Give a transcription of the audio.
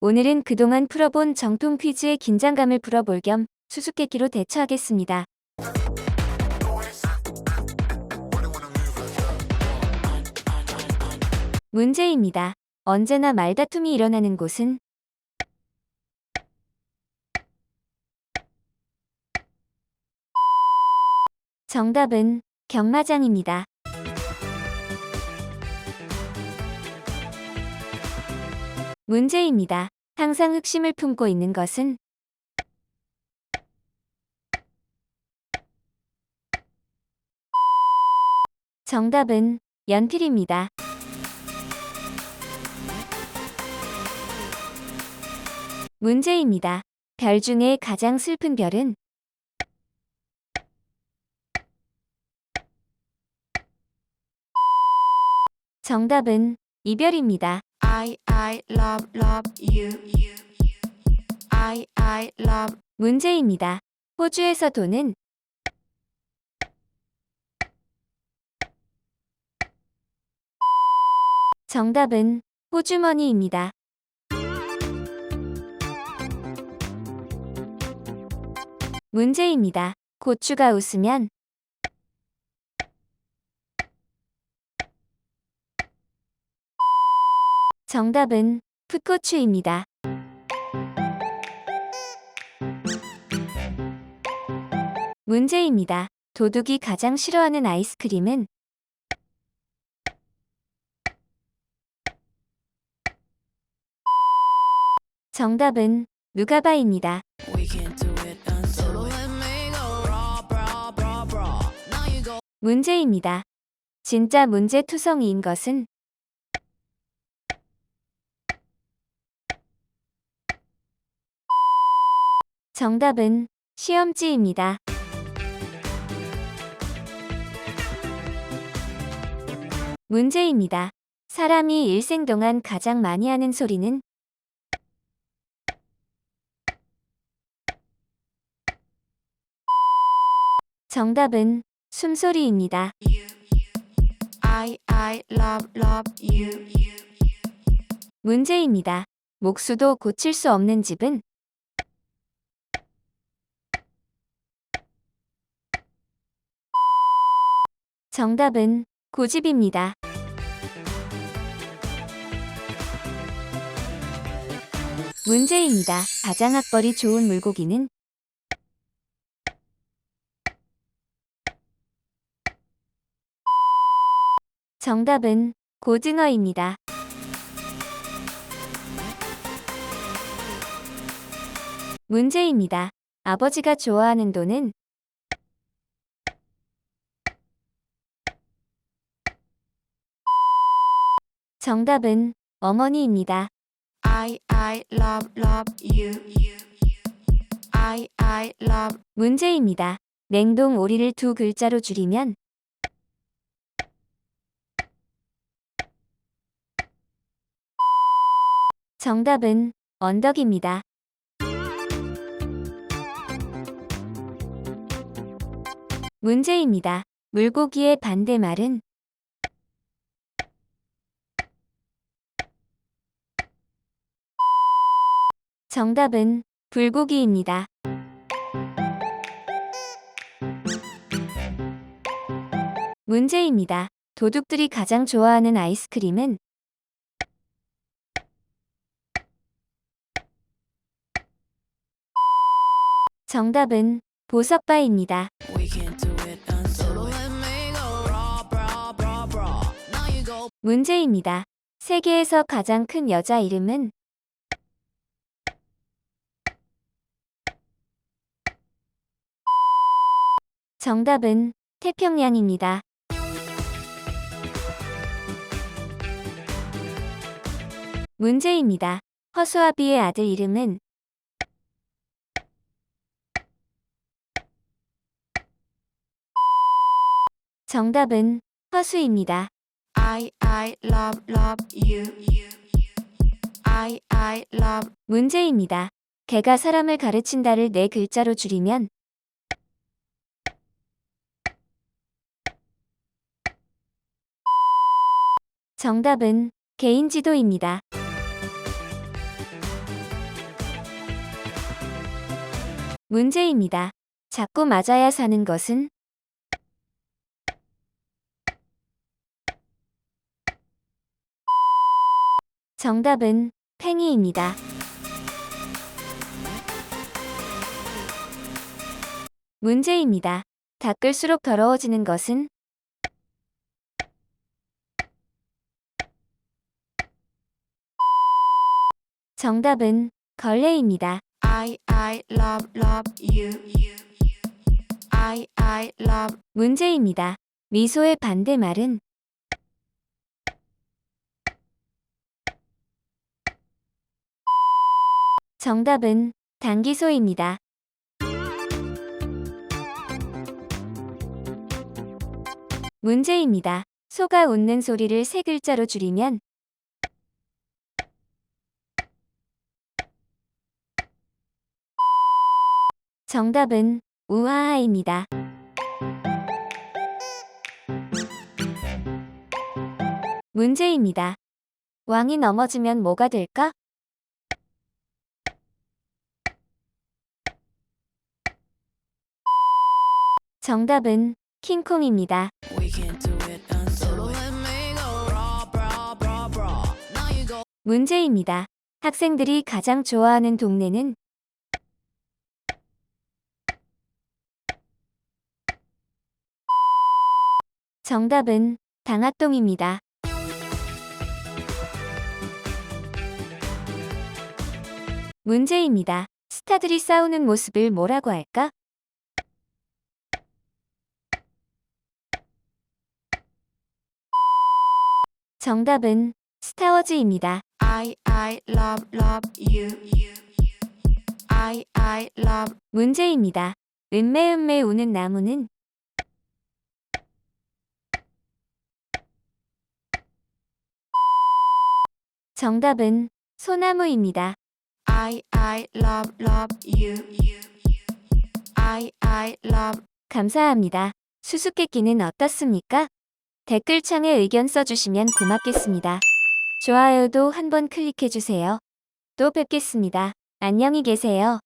오늘은 그동안 풀어본 정통 퀴즈의 긴장감을 풀어볼 겸 수수께끼로 대처하겠습니다. 문제입니다. 언제나 말다툼이 일어나는 곳은 정답은 경마장입니다. 문제입니다. 항상 흑심을 품고 있는 것은 정답은 연필입니다. 문제입니다. 별 중에 가장 슬픈 별은 정답은 이별입니다. I I love love you. I I love 문제입니다. 호주에서 돈은 정답은 호주머니입니다. 문제입니다. 고추가 웃으면 정답은 풋고추입니다. 문제입니다. 도둑이 가장 싫어하는 아이스크림은 정답은 누가바입니다. 문제입니다. 진짜 문제 투성이인 것은 정답은 시험지입니다. 문제입니다. 사람이 일생 동안 가장 많이 하는 소리는 정답은 숨소리입니다. I I love love you. 문제입니다. 목수도 고칠 수 없는 집은 정답은 고집입니다. 문제입니다. 가장 학벌이 좋은 물고기는 정답은 고등어입니다. 문제입니다. 아버지가 좋아하는 돈은 정답은 어머니입니다. I I love love you. I I love 문제입니다. 냉동 오리를 두 글자로 줄이면 정답은 언덕입니다. 문제입니다. 물고기의 반대말은 정답은 불고기입니다. 문제입니다. 도둑들이 가장 좋아하는 아이스크림은 정답은 보석바입니다. 문제입니다. 세계에서 가장 큰 여자 이름은 정답은 태평양입니다. 문제입니다. 허수아비의 아들 이름은 정답은 허수입니다. I I love love you. I I love 문제입니다. 개가 사람을 가르친다를 네 글자로 줄이면 정답은 개인 지도입니다. 문제입니다. 자꾸 맞아야 사는 것은 정답은 팽이입니다. 문제입니다. 닦을수록 더러워지는 것은 정답은 걸레입니다. I I love love you. I I love 문제입니다. 미소의 반대말은 정답은 단기소입니다. 문제입니다. 소가 웃는 소리를 세 글자로 줄이면 정답은 우아하입니다. 문제입니다. 왕이 넘어지면 뭐가 될까? 정답은 킹콩입니다. 문제입니다. 학생들이 가장 좋아하는 동네는 정답은 당학동입니다. 문제입니다. 스타들이 싸우는 모습을 뭐라고 할까? 정답은 스타워즈입니다. I I love love you. I I love 문제입니다. 은매은매 우는 나무는 정답은 소나무입니다. I I love love you. I I love 감사합니다. 수수께끼는 어떻습니까? 댓글창에 의견 써주시면 고맙겠습니다. 좋아요도 한번 클릭해주세요. 또 뵙겠습니다. 안녕히 계세요.